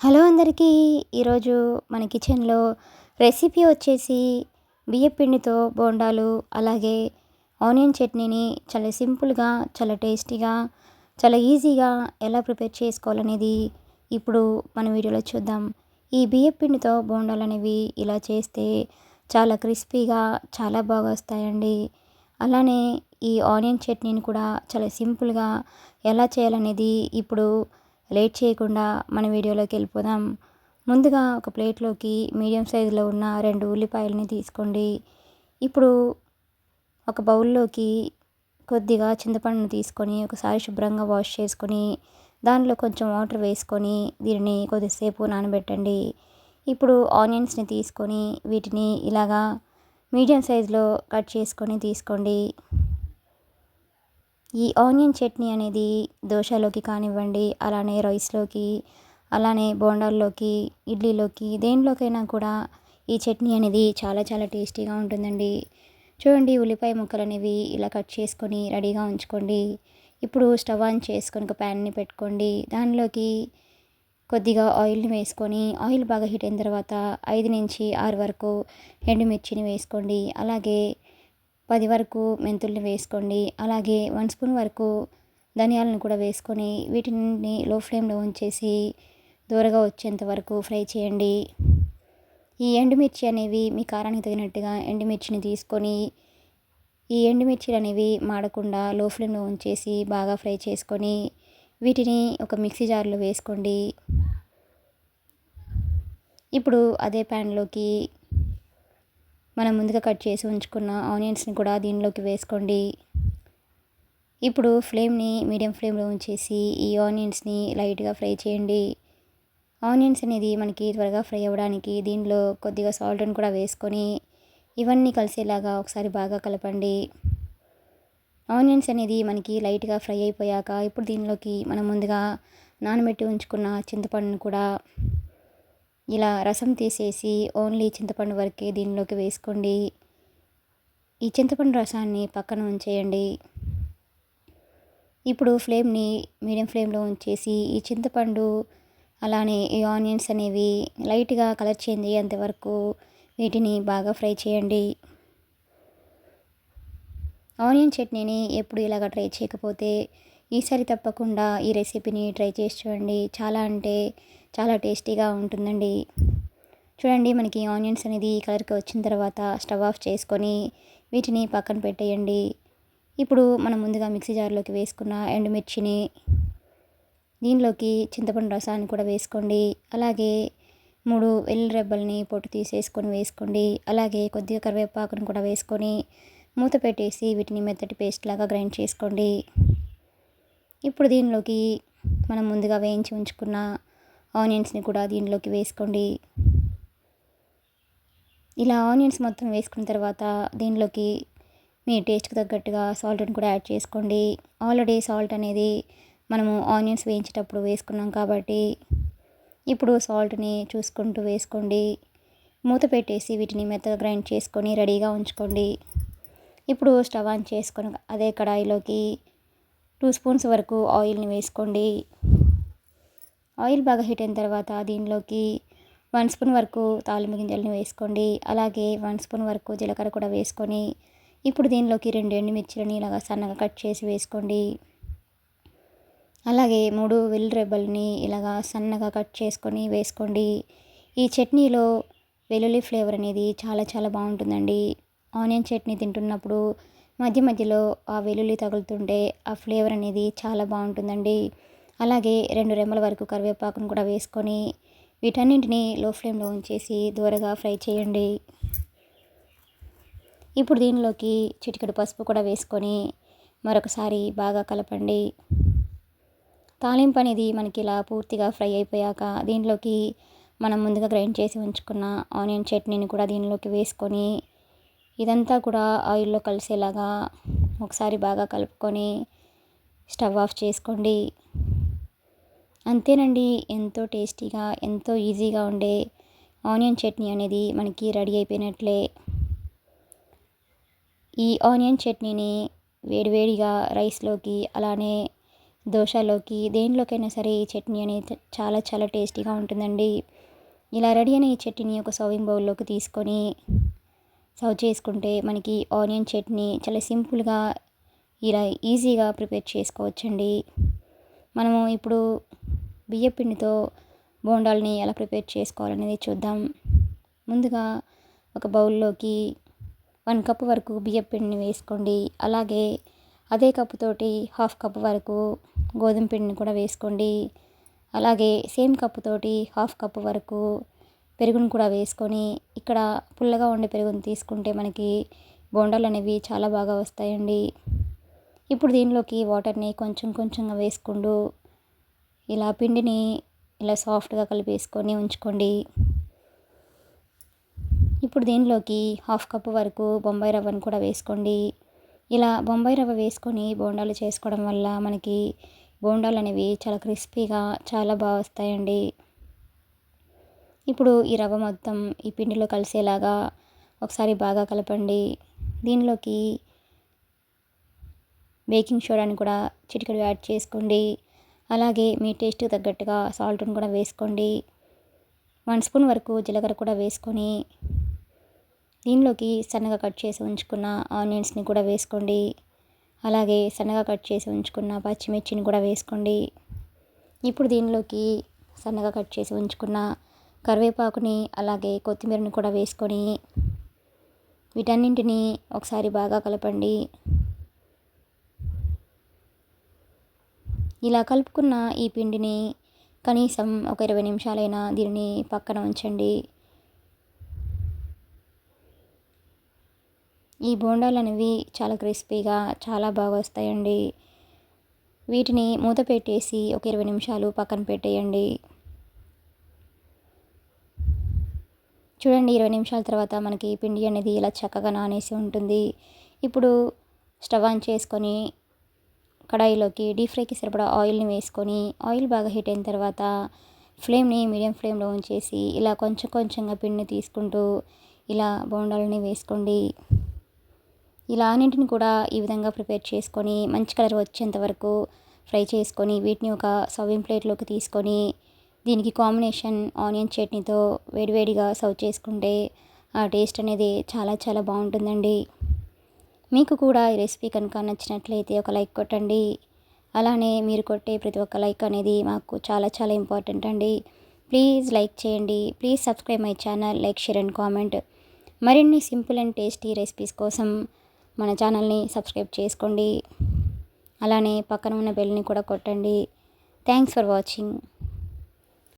Hello అందరికీ ఈరోజు మన కిచెన్లో రెసిపీ వచ్చేసి బియ్యపిండితో బోండాలు అలాగే ఆనియన్ చట్నీని చాలా సింపుల్గా చాలా టేస్టీగా చాలా ఈజీగా ఎలా ప్రిపేర్ చేసుకోవాలనేది ఇప్పుడు మన వీడియోలో చూద్దాం. ఈ బియ్యపిండితో బోండాలు అనేవి ఇలా చేస్తే చాలా క్రిస్పీగా చాలా బాగా వస్తాయండి. అలానే ఈ ఆనియన్ చట్నీని కూడా చాలా సింపుల్గా ఎలా చేయాలనేది ఇప్పుడు లేట్ చేయకుండా మన వీడియోలోకి వెళ్ళిపోదాం. ముందుగా ఒక ప్లేట్లోకి మీడియం సైజులో ఉన్న రెండు ఉల్లిపాయలని తీసుకోండి. ఇప్పుడు ఒక బౌల్లోకి కొద్దిగా చింతపండును తీసుకొని ఒకసారి శుభ్రంగా వాష్ చేసుకొని దానిలో కొంచెం వాటర్ వేసుకొని దీనిని కొద్దిసేపు నానబెట్టండి. ఇప్పుడు ఆనియన్స్ని తీసుకొని వీటిని ఇలాగా మీడియం సైజులో కట్ చేసుకొని తీసుకోండి. ఈ ఆనియన్ చట్నీ అనేది దోశలోకి కానివ్వండి అలానే రైస్లోకి అలానే బోండాల్లోకి ఇడ్లీలోకి దేనిలోకైనా కూడా ఈ చట్నీ అనేది చాలా చాలా టేస్టీగా ఉంటుందండి. చూడండి ఉల్లిపాయ ముక్కలు అనేవి ఇలా కట్ చేసుకొని రెడీగా ఉంచుకోండి. ఇప్పుడు స్టవ్ ఆన్ చేసుకొని ఒక ప్యాన్ని పెట్టుకోండి. దానిలోకి కొద్దిగా ఆయిల్ని వేసుకొని ఆయిల్ బాగా హీట్ అయిన తర్వాత ఐదు నుంచి ఆరు వరకు ఎండుమిర్చిని వేసుకోండి. అలాగే పది వరకు మెంతుల్ని వేసుకోండి. అలాగే వన్ స్పూన్ వరకు ధనియాలను కూడా వేసుకొని వీటిని లో ఫ్లేమ్లో ఉంచేసి దూరగా వచ్చేంత వరకు ఫ్రై చేయండి. ఈ ఎండుమిర్చి అనేవి మీ కారానికి తగినట్టుగా ఎండుమిర్చిని తీసుకొని ఈ ఎండుమిర్చిలు అనేవి మాడకుండా లో ఫ్లేమ్లో ఉంచేసి బాగా ఫ్రై చేసుకొని వీటిని ఒక మిక్సీ జార్లో వేసుకోండి. ఇప్పుడు అదే ప్యాన్లోకి మనం ముందుగా కట్ చేసి ఉంచుకున్న ఆనియన్స్ని కూడా దీనిలోకి వేసుకోండి. ఇప్పుడు ఫ్లేమ్ని మీడియం ఫ్లేమ్లో ఉంచేసి ఈ ఆనియన్స్ని లైట్గా ఫ్రై చేయండి. ఆనియన్స్ అనేది మనకి త్వరగా ఫ్రై అవ్వడానికి దీనిలో కొద్దిగా సాల్ట్ని కూడా వేసుకొని ఇవన్నీ కలిసేలాగా ఒకసారి బాగా కలపండి. ఆనియన్స్ అనేది మనకి లైట్గా ఫ్రై అయిపోయాక ఇప్పుడు దీనిలోకి మనం ముందుగా నానబెట్టి ఉంచుకున్న చింతపండును కూడా ఇలా రసం తీసేసి ఓన్లీ చింతపండు వరకే దీనిలోకి వేసుకోండి. ఈ చింతపండు రసాన్ని పక్కన ఉంచేయండి. ఇప్పుడు ఫ్లేమ్ని మీడియం ఫ్లేమ్లో ఉంచేసి ఈ చింతపండు అలానే ఈ ఆనియన్స్ అనేవి లైట్గా కలర్ చేంజ్ అయ్యేంత వరకు వీటిని బాగా ఫ్రై చేయండి. ఆనియన్ చట్నీని ఎప్పుడు ఇలాగ ట్రై చేయకపోతే ఈసారి తప్పకుండా ఈ రెసిపీని ట్రై చేసి చూడండి. చాలా అంటే చాలా టేస్టీగా ఉంటుందండి. చూడండి మనకి ఆనియన్స్ అనేది కలర్కి వచ్చిన తర్వాత స్టవ్ ఆఫ్ చేసుకొని వీటిని పక్కన పెట్టేయండి. ఇప్పుడు మనం ముందుగా మిక్సీ జార్లోకి వేసుకున్న ఎండుమిర్చిని దీనిలోకి చింతపండు రసాన్ని కూడా వేసుకోండి. అలాగే మూడు వెల్లుల్లి రెబ్బల్ని పొట్టు తీసేసుకొని వేసుకోండి. అలాగే కొద్దిగా కరివేపాకును కూడా వేసుకొని మూత పెట్టేసి వీటిని మెత్తటి పేస్ట్ లాగా గ్రైండ్ చేసుకోండి. ఇప్పుడు దీనిలోకి మనం ముందుగా వేయించి ఉంచుకున్న ఆనియన్స్ని కూడా దీంట్లోకి వేసుకోండి. ఇలా ఆనియన్స్ మొత్తం వేసుకున్న తర్వాత దీనిలోకి మీ టేస్ట్కి తగ్గట్టుగా సాల్ట్ని కూడా యాడ్ చేసుకోండి. ఆల్రెడీ సాల్ట్ అనేది మనము ఆనియన్స్ వేయించేటప్పుడు వేసుకున్నాం కాబట్టి ఇప్పుడు సాల్ట్ని చూసుకుంటూ వేసుకోండి. మూత పెట్టేసి వీటిని మెత్తగా గ్రైండ్ చేసుకొని రెడీగా ఉంచుకోండి. ఇప్పుడు స్టవ్ ఆన్ చేసుకొని అదే కడాయిలోకి టూ స్పూన్స్ వరకు ఆయిల్ని వేసుకోండి. ఆయిల్ బాగా హీట్ అయిన తర్వాత దీనిలోకి వన్ స్పూన్ వరకు తాలింపు గింజల్ని వేసుకోండి. అలాగే వన్ స్పూన్ వరకు జీలకర్ర కూడా వేసుకొని ఇప్పుడు దీనిలోకి రెండు ఎండుమిర్చిలని ఇలాగా సన్నగా కట్ చేసి వేసుకోండి. అలాగే మూడు వెల్లు రెబ్బల్ని ఇలాగా సన్నగా కట్ చేసుకొని వేసుకోండి. ఈ చట్నీలో వెల్లుల్లి ఫ్లేవర్ అనేది చాలా చాలా బాగుంటుందండి. ఆనియన్ చట్నీ తింటున్నప్పుడు మధ్య మధ్యలో ఆ వెల్లుల్లి తగులుతుంటే ఆ ఫ్లేవర్ అనేది చాలా బాగుంటుందండి. అలాగే రెండు రెమ్మల వరకు కరివేపాకును కూడా వేసుకొని వీటన్నింటినీ లో ఫ్లేమ్లో ఉంచేసి దూరగా ఫ్రై చేయండి. ఇప్పుడు దీనిలోకి చిటికెడు పసుపు కూడా వేసుకొని మరొకసారి బాగా కలపండి. తాలింపు అనేది మనకి ఇలా పూర్తిగా ఫ్రై అయిపోయాక దీనిలోకి మనం ముందుగా గ్రైండ్ చేసి ఉంచుకున్న ఆనియన్ చట్నీని కూడా దీనిలోకి వేసుకొని ఇదంతా కూడా ఆయిల్లో కలిసేలాగా ఒకసారి బాగా కలుపుకొని స్టవ్ ఆఫ్ చేసుకోండి. అంతేనండి. ఎంతో టేస్టీగా ఎంతో ఈజీగా ఉండే ఆనియన్ చట్నీ అనేది మనకి రెడీ అయిపోయినట్లే. ఈ ఆనియన్ చట్నీని వేడివేడిగా రైస్లోకి అలానే దోశలోకి దేనిలోకైనా సరే ఈ చట్నీ అనేది చాలా చాలా టేస్టీగా ఉంటుందండి. ఇలా రెడీ అయిన ఈ చట్నీని ఒక సర్వింగ్ బౌల్లోకి తీసుకొని సర్వ్ చేసుకుంటే మనకి ఆనియన్ చట్నీ చాలా సింపుల్గా ఇలా ఈజీగా ప్రిపేర్ చేసుకోవచ్చండి. మనము ఇప్పుడు బియ్య పిండితో ఎలా ప్రిపేర్ చేసుకోవాలనేది చూద్దాం. ముందుగా ఒక బౌల్లోకి వన్ కప్ వరకు బియ్య పిండిని వేసుకోండి. అలాగే అదే కప్పుతోటి హాఫ్ కప్ వరకు గోధుమ పిండిని కూడా వేసుకోండి. అలాగే సేమ్ కప్పుతోటి హాఫ్ కప్ వరకు పెరుగును కూడా వేసుకొని ఇక్కడ పుల్లగా ఉండే పెరుగును తీసుకుంటే మనకి బోండాలు అనేవి చాలా బాగా వస్తాయండి. ఇప్పుడు దీనిలోకి వాటర్ని కొంచెం కొంచెంగా వేసుకుంటూ ఇలా పిండిని ఇలా సాఫ్ట్గా కలిపేసుకొని ఉంచుకోండి. ఇప్పుడు దీనిలోకి హాఫ్ కప్ వరకు బొంబాయి రవ్వను కూడా వేసుకోండి. ఇలా బొంబాయి రవ్వ వేసుకొని బోండాలు చేసుకోవడం వల్ల మనకి బోండాలు అనేవి చాలా క్రిస్పీగా చాలా బాగా వస్తాయండి. ఇప్పుడు ఈ రవ్వ మొత్తం ఈ పిండిలో కలిసేలాగా ఒకసారి బాగా కలపండి. దీనిలోకి బేకింగ్ సోడాని కూడా చిటికెడు యాడ్ చేసుకోండి. అలాగే మీ టేస్ట్కి తగ్గట్టుగా సాల్ట్ని కూడా వేసుకోండి. వన్ స్పూన్ వరకు జీలకర్ర కూడా వేసుకొని దీనిలోకి సన్నగా కట్ చేసి ఉంచుకున్న ఆనియన్స్ని కూడా వేసుకోండి. అలాగే సన్నగా కట్ చేసి ఉంచుకున్న పచ్చిమిర్చిని కూడా వేసుకోండి. ఇప్పుడు దీనిలోకి సన్నగా కట్ చేసి ఉంచుకున్న కరివేపాకుని అలాగే కొత్తిమీరని కూడా వేసుకొని వీటన్నింటినీ ఒకసారి బాగా కలపండి. ఇలా కలుపుకున్న ఈ పిండిని కనీసం ఒక ఇరవై నిమిషాలైనా దీనిని పక్కన ఉంచండి. ఈ బోండాలు అనేవి చాలా క్రిస్పీగా చాలా బాగా వస్తాయండి. వీటిని మూత పెట్టేసి ఒక ఇరవై నిమిషాలు పక్కన పెట్టేయండి. చూడండి ఇరవై నిమిషాల తర్వాత మనకి పిండి అనేది ఇలా చక్కగా నానేసి ఉంటుంది. ఇప్పుడు స్టవ్ ఆన్ చేసుకొని కడాయిలోకి డీప్ ఫ్రైకి సరిపడా ఆయిల్ని వేసుకొని ఆయిల్ బాగా హీట్ అయిన తర్వాత ఫ్లేమ్ని మీడియం ఫ్లేమ్లో ఉంచేసి ఇలా కొంచెం కొంచెంగా పిండిని తీసుకుంటూ ఇలా బోండాలని వేసుకోండి. ఇలా అన్నింటిని కూడా ఈ విధంగా ప్రిపేర్ చేసుకొని మంచి కలర్ వచ్చేంత వరకు ఫ్రై చేసుకొని వీటిని ఒక సర్వింగ్ ప్లేట్లోకి తీసుకొని దీనికి కాంబినేషన్ ఆనియన్ చట్నీతో వేడివేడిగా సర్వ్ చేసుకుంటే ఆ టేస్ట్ అనేది చాలా చాలా బాగుంటుందండి. మీకు కూడా ఈ రెసిపీ కనుక నచ్చినట్లయితే ఒక లైక్ కొట్టండి. అలానే మీరు కొట్టే ప్రతి ఒక్క లైక్ అనేది మాకు చాలా చాలా ఇంపార్టెంట్ అండి. ప్లీజ్ లైక్ చేయండి. Please subscribe my channel like share and comment మరిన్ని సింపుల్ అండ్ టేస్టీ రెసిపీస్ కోసం మన ఛానల్ని సబ్స్క్రైబ్ చేసుకోండి. అలానే పక్కన ఉన్న బెల్ని కూడా కొట్టండి. Thanks for watching